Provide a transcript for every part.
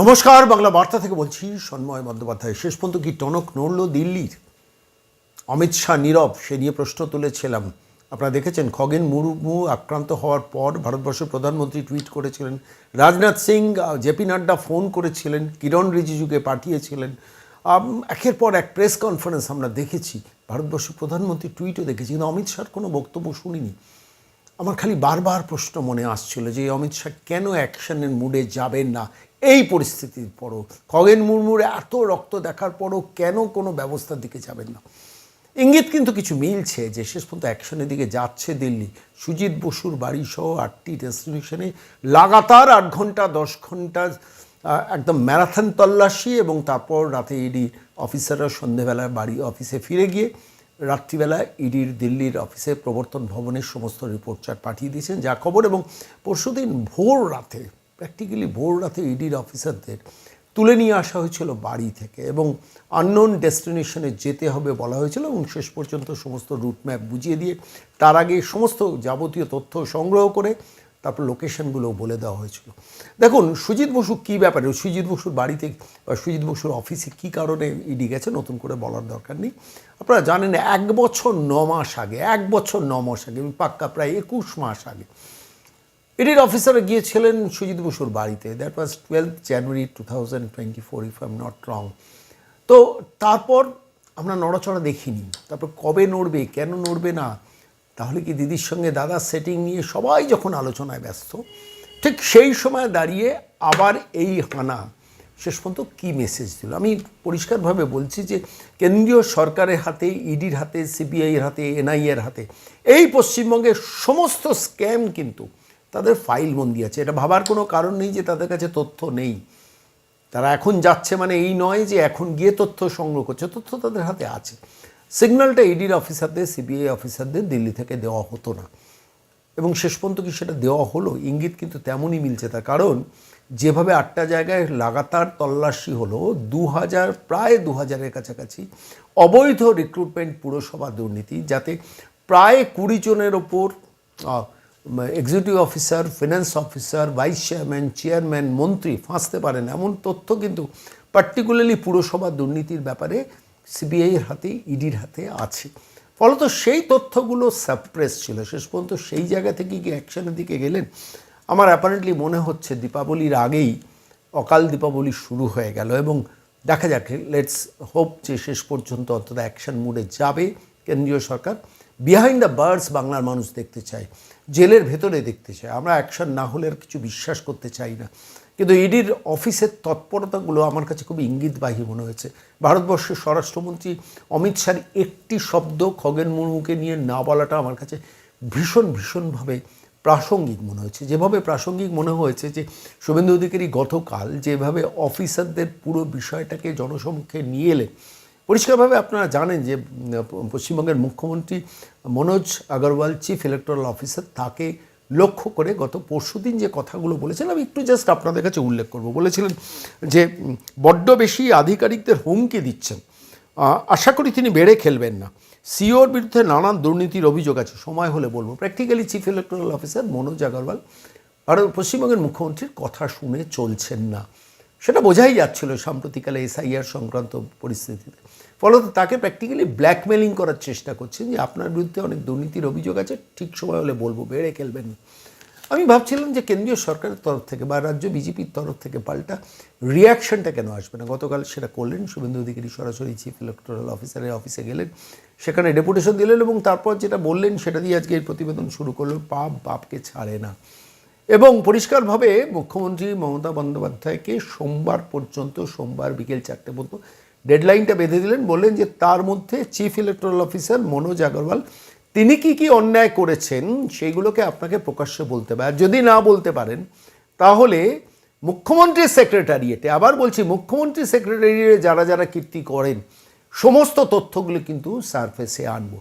নমস্কার, বাংলা বার্তা থেকে বলছি, সন্ময় বন্দ্যোপাধ্যায়। শেষ পর্যন্ত কি টনক নড়ল দিল্লির? অমিত শাহ নীরব, সে নিয়ে প্রশ্ন তুলেছিলাম। আপনারা দেখেছেন, খগেন মুর্মু আক্রান্ত হওয়ার পর ভারতবর্ষের প্রধানমন্ত্রী টুইট করেছিলেন, রাজনাথ সিং জেপি নাড্ডা ফোন করেছিলেন, কিরণ রিজিজুকে পাঠিয়েছিলেন। একের পর এক প্রেস কনফারেন্স আমরা দেখেছি, ভারতবর্ষের প্রধানমন্ত্রী টুইটও দেখেছি, কিন্তু অমিত শাহর কোনো বক্তব্য শুনিনি। আমার খালি বারবার প্রশ্ন মনে আসছিল যে অমিত শাহ কেন অ্যাকশনের মুডে যাবেন না? এই পরিস্থিতির পরও। খগেন মুর্মুর এত রক্ত দেখার পরও কেন কোনো ব্যবস্থার দিকে যাবেন না? ইঙ্গিত কিন্তু কিছু মিলছে যে শেষ পর্যন্ত অ্যাকশনের দিকে যাচ্ছে দিল্লি। সুজিত বসুর বাড়ি সহ আটটি ডেস্টিনেশনে লাগাতার আট ঘণ্টা, দশ ঘণ্টা একদম ম্যারাথন তল্লাশি এবং তারপর রাতে ইডি অফিসাররা সন্ধেবেলায় বাড়ি অফিসে ফিরে গিয়ে রাত্রিবেলা ইডির দিল্লির অফিসে প্রবর্তন ভবনের সমস্ত রিপোর্ট চার্ট পাঠিয়ে দিয়েছেন যা খবর এবং পরশুদিন ভোর রাতে প্র্যাকটিক্যালি ভোর রাতে ইডির অফিসারদের তুলে নিয়ে আসা হয়েছিল বাড়ি থেকে এবং আননোন ডেস্টিনেশনে যেতে হবে বলা হয়েছিল এবং শেষ পর্যন্ত সমস্ত রুট ম্যাপ বুঝিয়ে দিয়ে তার আগে সমস্ত যাবতীয় তথ্য সংগ্রহ করে তারপর লোকেশনগুলো বলে দেওয়া হয়েছিল। দেখুন, সুজিত বসু কী ব্যাপারে? সুজিত বসুর বাড়িতে বা সুজিত বসুর অফিসে কী কারণে ইডি গেছে? নতুন করে বলার দরকার নেই। আপনারা জানেন, এক বছর ন মাস আগে, এক বছর ন মাস আগে পাক্কা প্রায় একুশ মাস আগে ইডির অফিসারে গিয়েছিলেন সুজিত বসুর বাড়িতে। That was twelve January two thousand twenty four if I am not wrong তো তারপর আমরা নড়াচড়া দেখিনি। তারপর কবে নড়বে, কেন নড়বে না, তাহলে কি দিদির সঙ্গে দাদার সেটিং নিয়ে সবাই যখন আলোচনায় ব্যস্ত, ঠিক সেই সময় দাঁড়িয়ে আবার এই হানা, শেষ পর্যন্ত কী মেসেজ দিল? আমি পরিষ্কারভাবে বলছি যে কেন্দ্রীয় সরকারের হাতে ইডির হাতে সিবিআইয়ের হাতে এনআইএর হাতে, এই পশ্চিমবঙ্গের সমস্ত স্ক্যাম কিন্তু তাদের ফাইল বন্দি আছে। এটা ভাবার কোনো কারণ নেই যে তাদের কাছে তথ্য নেই। তারা এখন যাচ্ছে মানে এই নয় যে এখন গিয়ে তথ্য সংগ্রহ করছে। তথ্য তাদের হাতে আছে। সিগন্যালটা ইডির অফিসারদের সিবিআই অফিসারদের দিল্লি থেকে দেওয়া হতো না। এবং শেষ পর্যন্ত কি সেটা দেওয়া হলো? ইঙ্গিত কিন্তু তেমনই মিলছে তার। কারণ যেভাবে আটটা জায়গায় লাগাতার তল্লাশি হলো দু হাজার প্রায় দু হাজারের কাছাকাছি অবৈধ রিক্রুটমেন্ট পুরসভা দুর্নীতি, যাতে প্রায় কুড়ি জনের ওপর executive officer finance officer vice chairman chairman মন্ত্রী ফাঁসতে পারেন এমন তথ্য কিন্তু পার্টিকুলারলি পুরসভা দুর্নীতির ব্যাপারে সিবিআইয়ের হাতে ইডির হাতে আছে। ফলত সেই তথ্যগুলো সাপ্রেস ছিল। শেষ পর্যন্ত সেই জায়গা থেকে কি অ্যাকশনের দিকে গেলেন? আমার অ্যাপারেন্টলি মনে হচ্ছে দীপাবলির আগেই অকাল দীপাবলি শুরু হয়ে গেল এবং দেখা যাক লেটস হোপ যে শেষ পর্যন্ত অন্তত অ্যাকশন মুডে যাবে। কেন্দ্রীয় সরকার বিহাইন্ড দ্য বার্ডস বাংলার মানুষ দেখতে চায়। জেলের ভেতরে দেখতে চাই আমরা অ্যাকশন না হলে আর কিছু বিশ্বাস করতে চাই না। কিন্তু ইডির অফিসের তৎপরতাগুলো আমার কাছে খুব ইঙ্গিতবাহী মনে হয়েছে। ভারতবর্ষের স্বরাষ্ট্রমন্ত্রী অমিত শাহর একটি শব্দ খগেন মুর্মুকে নিয়ে না বলাটা আমার কাছে ভীষণ, ভীষণভাবে প্রাসঙ্গিক মনে হয়েছে। যেভাবে প্রাসঙ্গিক মনে হয়েছে যে শুভেন্দু অধিকারী গতকাল যেভাবে অফিসারদের পুরো বিষয়টাকে জনসমক্ষে নিয়ে এলেন, পরিষ্কারভাবে আপনারা জানেন যে পশ্চিমবঙ্গের মুখ্যমন্ত্রী Manoj Agarwal chief electoral officer তাকে লক্ষ্য করে গত পরশুদিন যে কথাগুলো বলেছেন আমি একটু জাস্ট আপনাদের কাছে উল্লেখ করব। বলেছিলেন যে বড্ড বেশি আধিকারিকদের হুমকি দিচ্ছেন। আশা করি তিনি বেড়ে খেলবেন না। সিওর বিরুদ্ধে নানান দুর্নীতির অভিযোগ আছে, সময় হলে বলব। Practically chief electoral officer Manoj Agarwal আর পশ্চিমবঙ্গের মুখ্যমন্ত্রীর কথা শুনে চলছেন না। সেটা বোঝাই যাচ্ছিল সাম্প্রতিককালে এসআইআর সংক্রান্ত পরিস্থিতিতে। ফলত তাকে প্র্যাকটিক্যালি ব্ল্যাকমেলিং করার চেষ্টা করছেন যে আপনার বিরুদ্ধে অনেক দুর্নীতির অভিযোগ আছে, ঠিক সময় হলে বলব, বেড়ে খেলবেন। আমি ভাবছিলাম যে কেন্দ্রীয় সরকারের তরফ থেকে বা রাজ্য বিজেপির তরফ থেকে পাল্টা রিয়াকশনটা কেন আসবে না? গতকাল সেটা করলেন শুভেন্দু অধিকারী, সরাসরি চিফ ইলেকট্রাল অফিসারের অফিসে গেলেন। সেখানে ডেপুটেশন দিলেন এবং তারপর যেটা বললেন সেটা দিয়ে আজকে এই প্রতিবেদন শুরু করল পাপ বাপকে ছাড়ে না। এবং পরিষ্কারভাবে মুখ্যমন্ত্রী মমতা বন্দ্যোপাধ্যায়কে সোমবার পর্যন্ত, সোমবার বিকেল চারটে পর্যন্ত ডেডলাইনটা বেঁধে দিলেন, বললেন যে তার মধ্যে chief electoral officer Manoj Agarwal, তিনি কি কি অন্যায় করেছেন সেইগুলোকে আপনাকে প্রকাশ্যে বলতে হবে। আর যদি না বলতে পারেন, তাহলে মুখ্যমন্ত্রীর সেক্রেটারিয়েটে, আবার বলছি মুখ্যমন্ত্রী সেক্রেটারিয়েটে যারা যারা কীর্তি করেন, সমস্ত তথ্যগুলো কিন্তু সারফেসে আনব।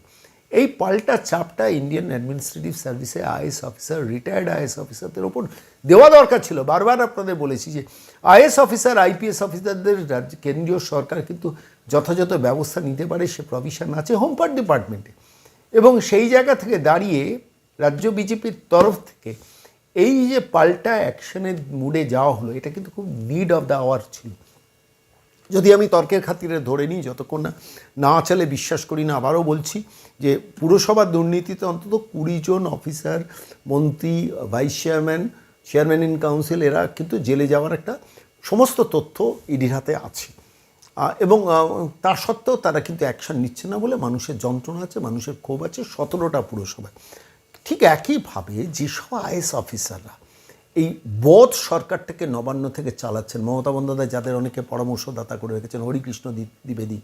এই পাল্টা চাপটা ইন্ডিয়ান অ্যাডমিনিস্ট্রেটিভ সার্ভিসে আইএস অফিসার রিটায়ার্ড আইএস অফিসারদের ওপর দেওয়া দরকার ছিল। বারবার আপনাদের বলেছি যে আইএস অফিসার আইপিএস অফিসারদের কেন্দ্রীয় সরকার কিন্তু যথাযথ ব্যবস্থা নিতে পারে, সে প্রভিশন আছে হোমপার্ট ডিপার্টমেন্টে এবং সেই জায়গা থেকে দাঁড়িয়ে রাজ্য বিজেপির তরফ থেকে এই যে পাল্টা অ্যাকশনের মুডে যাওয়া হলো, এটা কিন্তু খুব নিড অফ দ্য আওয়ার ছিল। যদি আমি তর্কের খাতিরে ধরে নিই, যতক্ষণ না না চালে বিশ্বাস করি না, আবারও বলছি যে পুরসভার দুর্নীতিতে অন্তত কুড়ি জন অফিসার, মন্ত্রী, vice chairman chairman in council, এরা কিন্তু জেলে যাওয়ার একটা সমস্ত তথ্য ইডির হাতে আছে। এবং তা সত্ত্বেও তারা কিন্তু অ্যাকশন নিচ্ছে না বলে মানুষের যন্ত্রণা আছে, মানুষের ক্ষোভ আছে সতেরোটা পুরসভায়। ঠিক একইভাবে যেসব আইএস অফিসাররা এই বোধ সরকার থেকে নবান্ন থেকে চালাচ্ছেন। মমতা বন্দ্যোপাধ্যায় যাদের অনেকে পরামর্শদাতা করে রেখেছেন, হরিকৃষ্ণ দ্বিবেদী,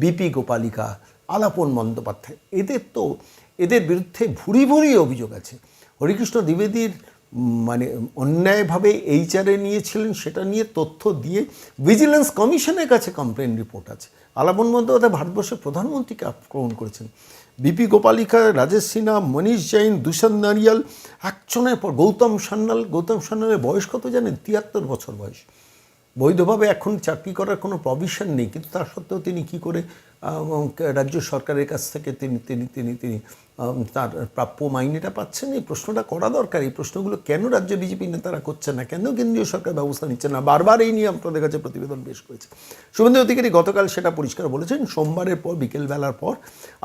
বিপি গোপালিকা, আলাপন বন্দ্যোপাধ্যায়, এদের তো, এদের বিরুদ্ধে ভুরি ভুরি অভিযোগ আছে। হরিকৃষ্ণ দ্বিবেদীর মানে অন্যায়ভাবে এইচআরএ নিয়েছিলেন, সেটা নিয়ে তথ্য দিয়ে ভিজিলেন্স কমিশনের কাছে কমপ্লেন রিপোর্ট আছে। আলাপন বন্দ্যোপাধ্যায় ভারতবর্ষের প্রধানমন্ত্রীকে আক্রমণ করেছেন। বিপি গোপালিকা, রাজেশ সিনহা, মনীষ জৈন দূষণ নারিয়াল, একজনের পর গৌতম সান্যাল। গৌতম সান্যালের বয়স কত জানেন? তিয়াত্তর বছর বয়স। বৈধভাবে এখন চাকরি করার কোনো প্রভিশন নেই, কিন্তু তা সত্ত্বেও তিনি কি করে রাজ্য সরকারের কাছ থেকে তিনি তিনি তিনি তিনি তার প্রাপ্য মাইনেটা পাচ্ছেন, এই প্রশ্নটা করা দরকার। এই প্রশ্নগুলো কেন রাজ্য বিজেপি নেতারা করছে না? কেন কেন্দ্রীয় সরকার ব্যবস্থা নিচ্ছে না? বারবার এই নিয়ে আপনাদের কাছে প্রতিবেদন পেশ করেছে। শুভেন্দু অধিকারী গতকাল সেটা পরিষ্কার বলেছেন, সোমবারের পর, বিকেলবেলার পর,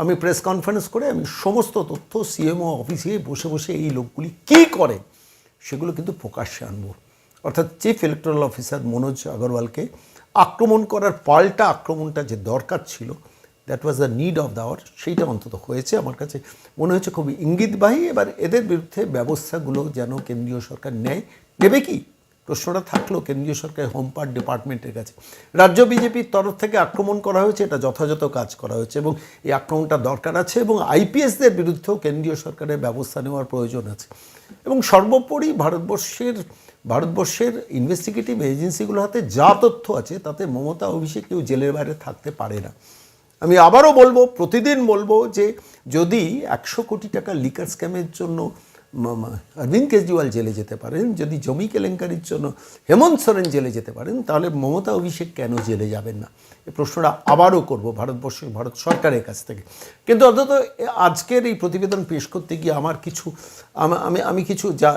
আমি প্রেস কনফারেন্স করে আমি সমস্ত তথ্য সিএমও অফিসে বসে বসে এই লোকগুলি কী করে সেগুলো কিন্তু প্রকাশ্যে আনব। অর্থাৎ চিফ ইলেকট্রাল অফিসার মনোজ আগরওয়ালকে আক্রমণ করার পাল্টা আক্রমণটা যে দরকার ছিল that was the need of the hour সেইটা অন্তত হয়েছে আমার কাছে। মনে হচ্ছে খুবই ইঙ্গিতবাহী, এবার এদের বিরুদ্ধে ব্যবস্থাগুলো যেন কেন্দ্রীয় সরকার নেয়। নেবে কি? প্রশ্নটা থাকল কেন্দ্রীয় সরকার হোম পার্ট ডিপার্টমেন্টের কাছে। রাজ্য বিজেপির তরফ থেকে আক্রমণ করা হয়েছে, এটা যথাযথ কাজ করা হয়েছে এবং এই আক্রমণটা দরকার আছে এবং আইপিএসদের বিরুদ্ধেও কেন্দ্রীয় সরকারের ব্যবস্থা নেওয়ার প্রয়োজন আছে। এবং সর্বোপরি ভারতবর্ষের ভারতবর্ষের ইনভেস্টিগেটিভ এজেন্সিগুলোর হাতে যা তথ্য আছে, তাতে মমতা অভিষেক কেউ জেলের বাইরে থাকতে পারে না। আমি আবারও বলব, প্রতিদিন বলব যে যদি একশো কোটি টাকা লিকার স্ক্যামের জন্য অরবিন্দ কেজরিওয়াল জেলে যেতে পারেন, যদি জমি কেলেঙ্কারির জন্য হেমন্ত সোরেন জেলে যেতে পারেন, তাহলে মমতা অভিষেক কেন জেলে যাবেন না? এই প্রশ্নটা আবারও করব ভারতবর্ষের ভারত সরকারের কাছ থেকে। কিন্তু অন্তত আজকের এই প্রতিবেদন পেশ করতে গিয়ে আমার কিছু, আমি আমি কিছু যা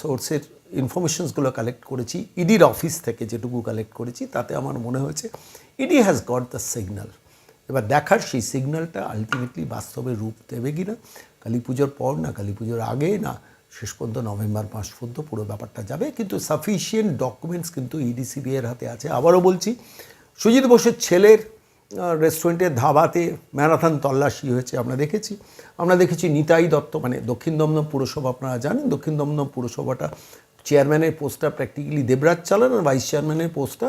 সোর্সের ইনফরমেশনসগুলো কালেক্ট করেছি ইডির অফিস থেকে যেটুকু কালেক্ট করেছি, তাতে আমার মনে হয়েছে ED has got the signal এবার দেখার সেই সিগন্যালটা আলটিমেটলি বাস্তবে রূপ দেবে কি না কালী পুজোর পর না, কালী পুজোর আগে না, শেষ পর্যন্ত নভেম্বর মাস পর্যন্ত পুরো ব্যাপারটা যাবে, কিন্তু সাফিসিয়েন্ট ডকুমেন্টস কিন্তু ইডিসিবি এর হাতে আছে। আবারও বলছি, সুজিত বসুর ছেলের রেস্টুরেন্টের ধাবাতে ম্যারাথন তল্লাশি হয়েছে, আমরা দেখেছি। আমরা দেখেছি নিতাই দত্ত মানে দক্ষিণ দমদম পুরসভা, আপনারা জানেন, দক্ষিণ দমদম পুরসভাটা চেয়ারম্যানের পোস্টটা প্র্যাকটিক্যালি দেবরাজ চালান আর ভাইস চেয়ারম্যানের পোস্টটা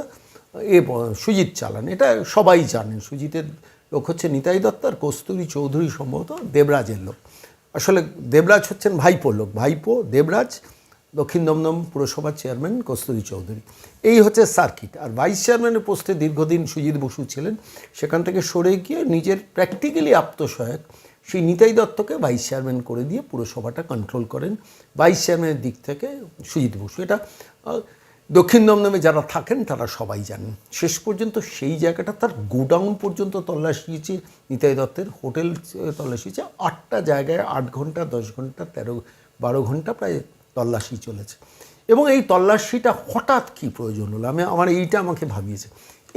এ সুজিত চালান, এটা সবাই জানেন সুজিতের লোক হচ্ছে নিতাই দত্ত আর কস্তুরী চৌধুরী সম্ভবত দেবরাজের লোক। আসলে দেবরাজ হচ্ছেন ভাইপোর লোক। ভাইপো, দেবরাজ, দক্ষিণ দমদম পুরসভার চেয়ারম্যান, কস্তুরী চৌধুরী। এই হচ্ছে সার্কিট। আর ভাইস চেয়ারম্যানের পোস্টে দীর্ঘদিন সুজিত বসু ছিলেন, সেখান থেকে সরে গিয়ে নিজের প্র্যাকটিক্যালি আত্মসহায়ক সেই নিতাই দত্তকে ভাইস চেয়ারম্যান করে দিয়ে পুরসভাটা কন্ট্রোল করেন ভাইস চেয়ারম্যানের দিক থেকে সুজিত বসু। এটা দক্ষিণ দমদমে যারা থাকেন, তারা সবাই জানেন। শেষ পর্যন্ত সেই জায়গাটা তার গোডাউন পর্যন্ত তল্লাশিয়েছে নিতাই দত্তের হোটেল তল্লাশিয়েছে আটটা জায়গায় আট ঘণ্টা, দশ ঘণ্টা, তেরো, বারো ঘণ্টা প্রায় তল্লাশি চলেছে। এবং এই তল্লাশিটা হঠাৎ কী প্রয়োজন হলো? আমি, আমার এইটা আমাকে ভাবিয়েছে।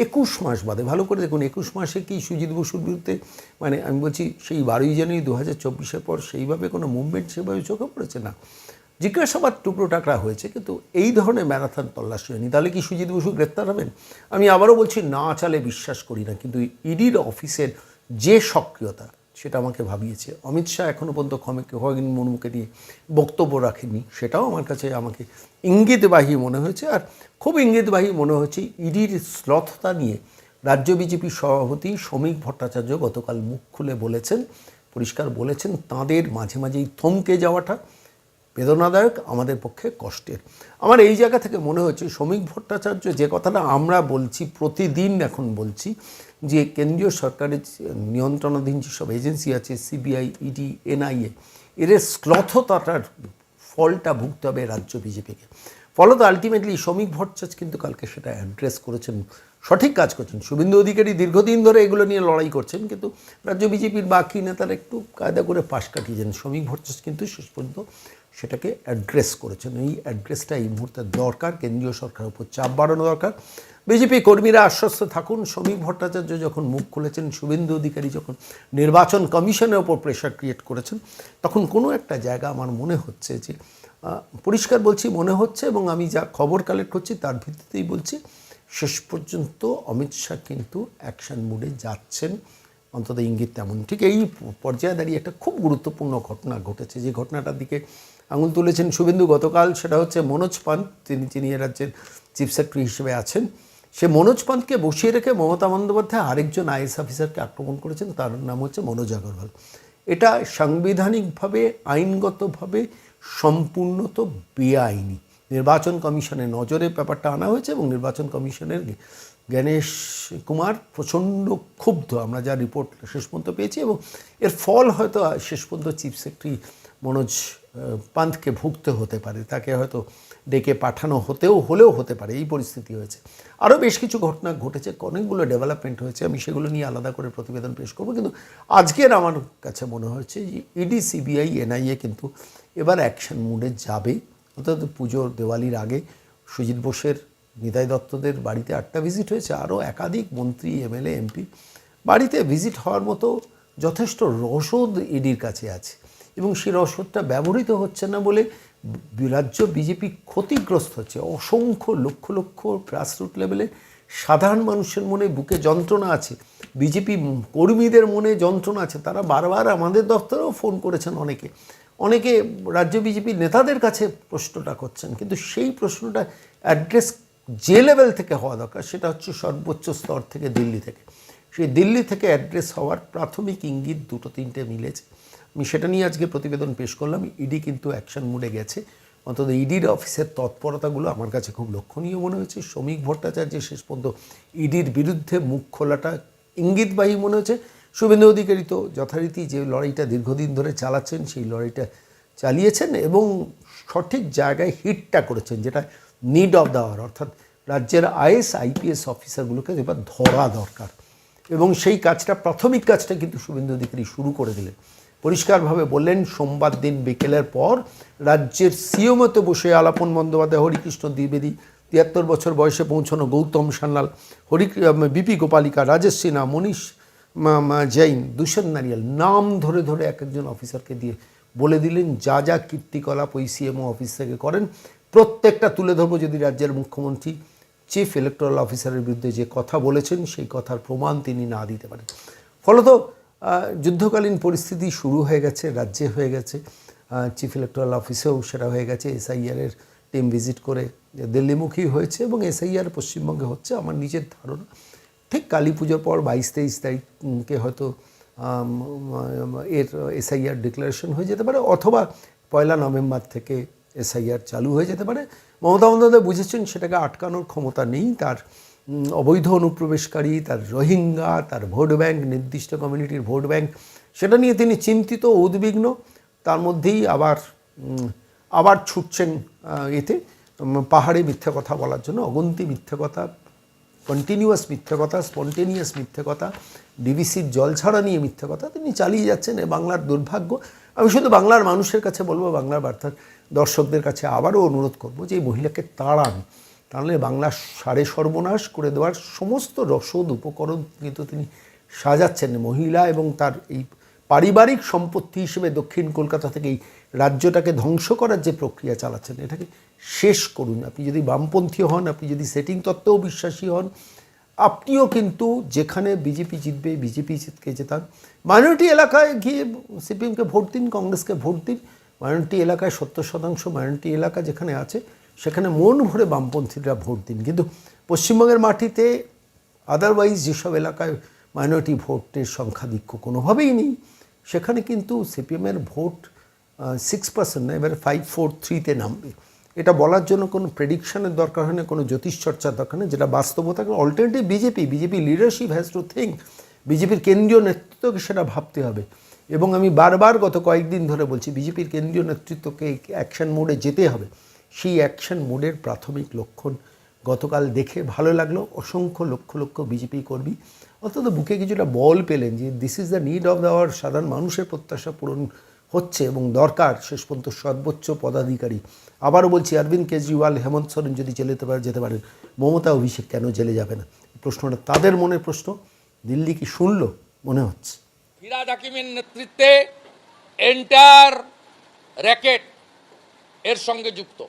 একুশ মাস বাদে, ভালো করে দেখুন, একুশ মাসে কি সুজিত বসুর বিরুদ্ধে মানে আমি বলছি, সেই বারোই জানুয়ারি দু হাজার চব্বিশের পর সেইভাবে কোনো মুভমেন্ট সেভাবে চোখে পড়েছে না। জিজ্ঞাসাবাদ টুকরো টাকরা হয়েছে, কিন্তু এই ধরনের ম্যারাথন তল্লাশি হয়নি। তাহলে কি সুজিত বসু গ্রেপ্তার হবেন? আমি আবারও বলছি, না চালে বিশ্বাস করি না, কিন্তু ইডির অফিসের যে সক্রিয়তা, সেটা আমাকে ভাবিয়েছে। অমিত শাহ এখনও পর্যন্ত ক্ষমে খগেন মুর্মুকে নিয়ে বক্তব্য রাখেনি সেটাও আমার কাছে আমাকে ইঙ্গিতবাহী মনে হয়েছে। আর খুব ইঙ্গিতবাহী মনে হয়েছে ইডির শ্লথতা নিয়ে রাজ্য বিজেপি সভাপতি শ্রমিক ভট্টাচার্য গতকাল মুখ খুলে বলেছেন, পরিষ্কার বলেছেন, তাঁদের মাঝে মাঝেই থমকে যাওয়াটা বেদনাদায়ক আমাদের পক্ষে কষ্টের। আমার এই জায়গা থেকে মনে হচ্ছে শ্রমিক ভট্টাচার্য যে কথাটা আমরা বলছি, প্রতিদিন এখন বলছি, যে কেন্দ্রীয় সরকারের নিয়ন্ত্রণাধীন যেসব এজেন্সি আছে, সিবিআই, ইডি, এনআইএ, এদের স্ক্লথতাটার ফলটা ভুগতে হবে রাজ্য বিজেপিকে। ফলত আলটিমেটলি শ্রমিক ভট্টাচার্য কিন্তু কালকে সেটা অ্যাড্রেস করেছেন, সঠিক কাজ করছেন। শুভেন্দু অধিকারী দীর্ঘদিন ধরে এগুলো নিয়ে লড়াই করছেন, কিন্তু রাজ্য বিজেপির বাকি নেতারা একটু কায়দা করে পাশ কাটিয়েছেন শ্রমিক ভট্টাচার্য কিন্তু শেষ পর্যন্ত সেটাকে অ্যাড্রেস করেছেন। এই অ্যাড্রেসটা এই মুহূর্তে দরকার, কেন্দ্রীয় সরকারের উপর চাপ বাড়ানো দরকার। বিজেপি কর্মীরা আশ্বস্ত থাকুন শ্রমিক ভট্টাচার্য যখন মুখ খুলেছেন, শুভেন্দু অধিকারী যখন নির্বাচন কমিশনের ওপর প্রেশার ক্রিয়েট করেছেন, তখন কোনো একটা জায়গা আমার মনে হচ্ছে যে পরিষ্কার বলছি, মনে হচ্ছে এবং আমি যা খবর কালেক্ট করছি তার ভিত্তিতেই বলছি, শেষ পর্যন্ত অমিত শাহ কিন্তু অ্যাকশন মুডে যাচ্ছেন। অন্তত ইঙ্গিত তেমন। ঠিক এই পর্যায়ে দাঁড়িয়ে একটা খুব গুরুত্বপূর্ণ ঘটনা ঘটেছে। যে ঘটনাটার দিকে আঙুল তুলেছেন শুভেন্দু, গতকাল সেটা হচ্ছে মনোজ পান্ত, তিনি, যিনি রাজ্যের চিফ সেক্রেটারি হিসেবে আছেন। সে মনোজ পান্তকে বসিয়ে রেখে মমতা বন্দ্যোপাধ্যায় আরেকজন আইএস অফিসারকে আক্রমণ করেছেন, তার নাম হচ্ছে মনোজ আগরওয়াল। এটা সাংবিধানিকভাবে, আইনগতভাবে সম্পূর্ণত বেআইনি। নির্বাচন কমিশনের নজরে ব্যাপারটা আনা হয়েছে এবং নির্বাচন কমিশনের গণেশ কুমার প্রচণ্ড ক্ষুব্ধ। আমরা যা রিপোর্ট শেষ পর্যন্ত পেয়েছি এবং এর ফল হয়তো শেষ পর্যন্ত চিফ সেক্রেটারি মনোজ পান্থকে ভুগতে হতে পারে, তাকে হয়তো ডেকে পাঠানো হতেও, হলেও হতে পারে, এই পরিস্থিতি হয়েছে। আরও বেশ কিছু ঘটনা ঘটেছে, অনেকগুলো ডেভেলপমেন্ট হয়েছে, আমি সেগুলো নিয়ে আলাদা করে প্রতিবেদন পেশ করব, কিন্তু আজকের আমার কাছে মনে হচ্ছে যে ইডি সিবিআই এনআইএ কিন্তু এবার অ্যাকশন মুডে যাবে। অর্থাৎ পুজোর দেওয়ালির আগে সুজিত বোসের, নিতাই দত্তদের বাড়িতে আটটা ভিজিট হয়েছে, আরও একাধিক মন্ত্রী এমএলএ এমপি বাড়িতে ভিজিট হওয়ার মতো যথেষ্ট রসদ ইডির কাছে আছে। এবং সেই রসদটা ব্যবহৃত হচ্ছে না বলে রাজ্য বিজেপি ক্ষতিগ্রস্ত হচ্ছে। অসংখ্য লক্ষ লক্ষ গ্রাসরুট লেভেলে সাধারণ মানুষের মনে বুকে যন্ত্রণা আছে। বিজেপি কর্মীদের মনে যন্ত্রণা আছে। তারা বারবার আমাদের দপ্তরেও ফোন করেছেন অনেকে। অনেকে রাজ্য বিজেপি নেতাদের কাছে প্রশ্নটা করছেন। কিন্তু সেই প্রশ্নটা অ্যাড্রেস যে লেভেল থেকে হওয়া দরকার, সেটা হচ্ছে সর্বোচ্চ স্তর থেকে দিল্লি থেকে। সেই দিল্লি থেকে অ্যাড্রেস হওয়ার প্রাথমিক ইঙ্গিত দুটো তিনটে মিলেছে। আমি সেটা নিয়ে আজকে প্রতিবেদন পেশ করলাম। ইডি কিন্তু অ্যাকশন মুডে গেছে। অন্তত ইডির অফিসের তৎপরতাগুলো আমার কাছে খুব লক্ষণীয় মনে হয়েছে। শ্রমিক ভট্টাচার্য শেষ পর্যন্ত ইডির বিরুদ্ধে মুখ খোলাটা ইঙ্গিতবাহী মনে হয়েছে। শুভেন্দু অধিকারী তো যথারীতি যে লড়াইটা দীর্ঘদিন ধরে চালাচ্ছেন, সেই লড়াইটা চালিয়েছেন এবং সঠিক জায়গায় হিটটা করেছেন, যেটা নিড অফ দ্য আওয়ার অর্থাৎ রাজ্যের আইএস, আইপিএস অফিসারগুলোকে এবার ধরা দরকার। এবং সেই কাজটা, প্রাথমিক কাজটা কিন্তু শুভেন্দু অধিকারী শুরু করে দিলেন। পরিষ্কারভাবে বললেন, সোমবার দিন বিকেলের পর রাজ্যের সিওমতে বসে আলাপন বন্দ্যোপাধ্যায়, হরিকৃষ্ণ দ্বিবেদী, তিয়াত্তর বছর বয়সে পৌঁছানো গৌতম সান্যাল হরি বিপি গোপালিকা, রাজেশ সিনহা, মনীষ জৈন, দূষণ নারিয়াল, নাম ধরে ধরে এক একজন অফিসারকে দিয়ে বলে দিলেন, যা যা কীর্তিকলাপ ওই সিএমও অফিস থেকে করেন, প্রত্যেকটা তুলে ধরবো যদি রাজ্যের মুখ্যমন্ত্রী, চিফ ইলেকট্রাল অফিসারের বিরুদ্ধে যে কথা বলেছেন, সেই কথার প্রমাণ তিনি না দিতে পারেন। ফলত যুদ্ধকালীন পরিস্থিতি শুরু হয়ে গেছে, রাজ্যে হয়ে গেছে। চিফ ইলেকট্রাল অফিসেও সেটা হয়ে গেছে। এসআইআরের টিম ভিজিট করে দিল্লিমুখী হয়েছে এবং এসআইআর পশ্চিমবঙ্গে হচ্ছে আমার নিজের ধারণা। ঠিক কালী পুজোর পর বাইশ তেইশ তারিখকে হয়তো এর এসআইআর ডিক্লারেশন হয়ে যেতে পারে অথবা পয়লা নভেম্বর থেকে এসআইআর চালু হয়ে যেতে পারে। মমতা বন্দ্যোপাধ্যায় বুঝেছেন সেটাকে আটকানোর ক্ষমতা নেই, তার অবৈধ অনুপ্রবেশকারী, তার রোহিঙ্গা, তার ভোট ব্যাংক, নির্দিষ্ট কমিউনিটির ভোট ব্যাংক, সেটা নিয়ে তিনি চিন্তিত উদ্বিগ্ন। তার মধ্যেই আবার আবার ছুটছেন এতে পাহাড়ে মিথ্যে কথা বলার জন্য। অগন্তি মিথ্যে কথা কন্টিনিউয়াস মিথ্যে কথা স্পন্টেনিয়াস মিথ্যে কথা ডিবিসির জল ছাড়া নিয়ে মিথ্যে কথা, তিনি চালিয়ে যাচ্ছেন এ বাংলার দুর্ভাগ্য। আমি শুধু বাংলার মানুষের কাছে বলব, বাংলার বার্তার দর্শকদের কাছে আবারও অনুরোধ করব যে এই মহিলাকে তাড়ান। তাহলে বাংলা সাড়ে সর্বনাশ করে দেওয়ার সমস্ত রসদ উপকরণ কিন্তু তিনি সাজাচ্ছেন। মহিলা এবং তার এই পারিবারিক সম্পত্তি হিসেবে দক্ষিণ কলকাতা থেকে এই রাজ্যটাকে ধ্বংস করার যে প্রক্রিয়া চালাচ্ছেন, এটাকে শেষ করুন। আপনি যদি বামপন্থী হন, আপনি যদি সেটিং তত্ত্বেও বিশ্বাসী হন, আপনিও কিন্তু যেখানে বিজেপি জিতবে, বিজেপি জিতকে যেতান মাইনরিটি এলাকায় গিয়ে সিপিএমকে ভোট দিন, কংগ্রেসকে ভোট দিন। মাইনরিটি এলাকায় সত্তর শতাংশ মাইনরিটি এলাকা যেখানে আছে সেখানে মন ভরে বামপন্থীরা ভোট দিন। কিন্তু পশ্চিমবঙ্গের মাটিতে আদারওয়াইজ যেসব এলাকায় মাইনরিটি ভোটের সংখ্যাধিক্য কোনোভাবেই নেই, সেখানে কিন্তু সিপিএমের ভোট সিক্স পার্সেন্ট না, এবারে ফাইভ ফোর থ্রিতে নামবে। এটা বলার জন্য কোনো প্রেডিকশনের দরকার হয় না, কোনো জ্যোতিষ চর্চার দরকার নেই, যেটা বাস্তবতা alternative BJP BJP leadership has to think বিজেপির কেন্দ্রীয় নেতৃত্বকে সেটা ভাবতে হবে। এবং আমি বারবার গত কয়েকদিন ধরে বলছি বিজেপির কেন্দ্রীয় নেতৃত্বকে অ্যাকশন মোডে যেতে হবে। সেই অ্যাকশন মোডের প্রাথমিক লক্ষণ গতকাল দেখে ভালো লাগল। অসংখ্য লক্ষ লক্ষ বিজেপি কর্মী, অন্তত বুকে কিছুটা বল পেলেন যে this is the need of the hour সাধারণ মানুষের প্রত্যাশা পূরণ হচ্ছে এবং দরকার। শেষ পর্যন্ত সর্বোচ্চ পদাধিকারী। আবারও বলছি অরবিন্দ কেজরিওয়াল হেমন্ত সোরেন যদি জেলে যেতে পারে, যেতে পারেন। মমতা, অভিষেক কেন জেলে যাবে না? প্রশ্নটা তাদের মনের প্রশ্ন। দিল্লি কি শুনল? মনে হচ্ছে। ফিরাদ হাকিমের নেতৃত্বে এন্টার র্যাকেট এর সঙ্গে যুক্ত।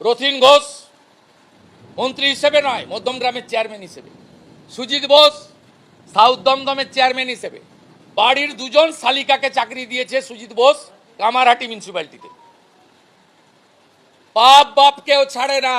রথিন ঘোষ, মন্ত্রী হিসেবে নয় মধ্যমগ্রামের চেয়ারম্যান হিসেবে। সুজিত বোস সাউথ দমদমের চেয়ারম্যান হিসেবে। বাড়ির দুজন শালিকাকে চাকরি দিয়েছে সুজিত বোস কামারহাটি মিউনিসিপ্যালিটিতে বাপ বাপকেও ছাড়ে না।